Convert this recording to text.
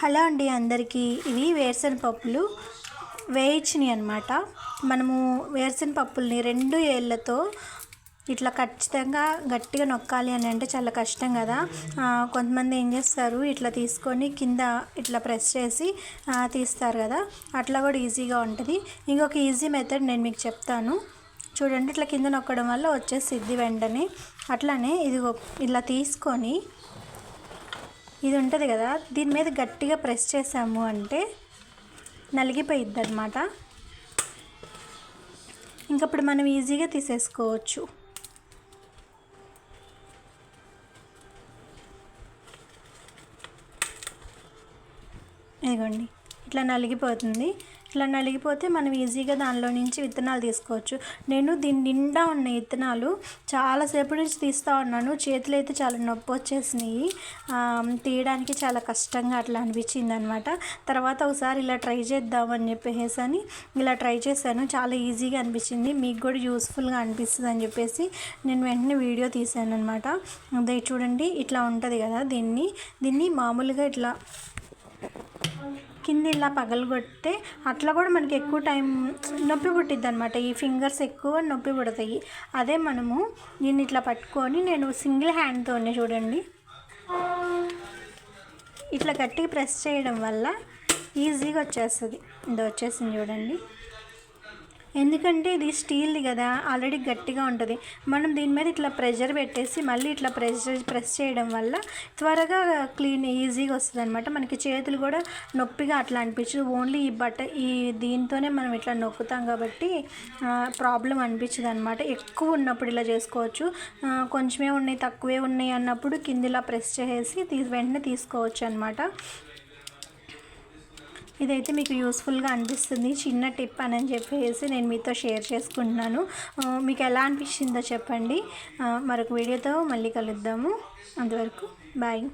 Hello అండి అందరికీ. ఇవి వేరుశెనగ పప్పులు వేయించినవి అనమాట మనము వేరుశెనగ పప్పుల్ని రెండు ఏళ్ళతో ఇట్లా ఖచ్చితంగా గట్టిగా నొక్కాలి అని అంటే చాలా కష్టం కదా. కొంతమంది ఏం చేస్తారు ఇట్లా తీసుకొని కింద ఇట్లా ప్రెస్ చేసి తీస్తారు కదా. అట్లా కూడా ఈజీగా ఉంటుంది. ఇంకొక ఈజీ మెథడ్ నేను మీకు చెప్తాను. చూడండి ఇట్లా కింద నొక్కడం వల్ల వచ్చేసిద్ది వెంటనే. అట్లానే ఇది ఇలా తీసుకొని ఇది ఉంటుంది కదా దీని మీద గట్టిగా ప్రెస్ చేసాము అంటే నలిగిపోయిద్ది అనమాట ఇంకప్పుడు మనం ఈజీగా తీసేసుకోవచ్చు. ఇదిగోండి ఇట్లా నలిగిపోతుంది. ఇట్లా నలిగిపోతే మనం ఈజీగా దానిలో నుంచి విత్తనాలు తీసుకోవచ్చు. నేను దీని నిండా ఉన్న విత్తనాలు చాలాసేపు నుంచి తీస్తూ ఉన్నాను. చేతులు అయితే చాలా నొప్పి వచ్చేసినాయి. తీయడానికి చాలా కష్టంగా అట్లా అనిపించింది అనమాట తర్వాత ఒకసారి ఇలా ట్రై చేద్దామని చెప్పేసి అని ఇలా ట్రై చేశాను. చాలా ఈజీగా అనిపించింది. మీకు కూడా యూస్ఫుల్గా అనిపిస్తుంది అని చెప్పేసి నేను వెంటనే వీడియో తీశాను అనమాట అదే చూడండి ఇట్లా ఉంటుంది కదా దీన్ని. దీన్ని మామూలుగా ఇట్లా కింద ఇలా పగలగొడితే అట్లా కూడా మనకి ఎక్కువ టైం నొప్పి పుట్టిద్ది అనమాట ఈ ఫింగర్స్ ఎక్కువ నొప్పి పుడతాయి. అదే మనము దీన్ని ఇట్లా పట్టుకొని నేను సింగిల్ హ్యాండ్తోనే చూడండి. ఇట్లా గట్టిగా ప్రెస్ చేయడం వల్ల ఈజీగా వచ్చేస్తుంది. ఇది వచ్చేసింది చూడండి. ఎందుకంటే ఇది స్టీల్ది కదా ఆల్రెడీ గట్టిగా ఉంటుంది. మనం దీని మీద ఇట్లా ప్రెషర్ పెట్టేసి మళ్ళీ ఇట్లా ప్రెషర్ ప్రెస్ చేయడం వల్ల త్వరగా క్లీన్ ఈజీగా వస్తుంది అనమాట మనకి చేతులు కూడా నొప్పిగా అట్లా అనిపించదు. ఓన్లీ ఈ బట్ట ఈ దీంతోనే మనం ఇట్లా నొక్కుతాం కాబట్టి ప్రాబ్లం అనిపించదు అనమాట ఎక్కువ ఉన్నప్పుడు ఇలా చేసుకోవచ్చు. కొంచెమే ఉన్నాయి తక్కువే ఉన్నాయి అన్నప్పుడు కింద ఇలా ప్రెస్ చేసి తీసి వెంటనే తీసుకోవచ్చు అనమాట ఇదైతే మీకు యూస్ఫుల్గా అనిపిస్తుంది. చిన్న టిప్ అని చెప్పేసి నేను మీతో షేర్ చేసుకుంటున్నాను. మీకు ఎలా అనిపించిందో చెప్పండి. మరొక వీడియోతో మళ్ళీ కలుద్దాము. అంతవరకు బాయ్.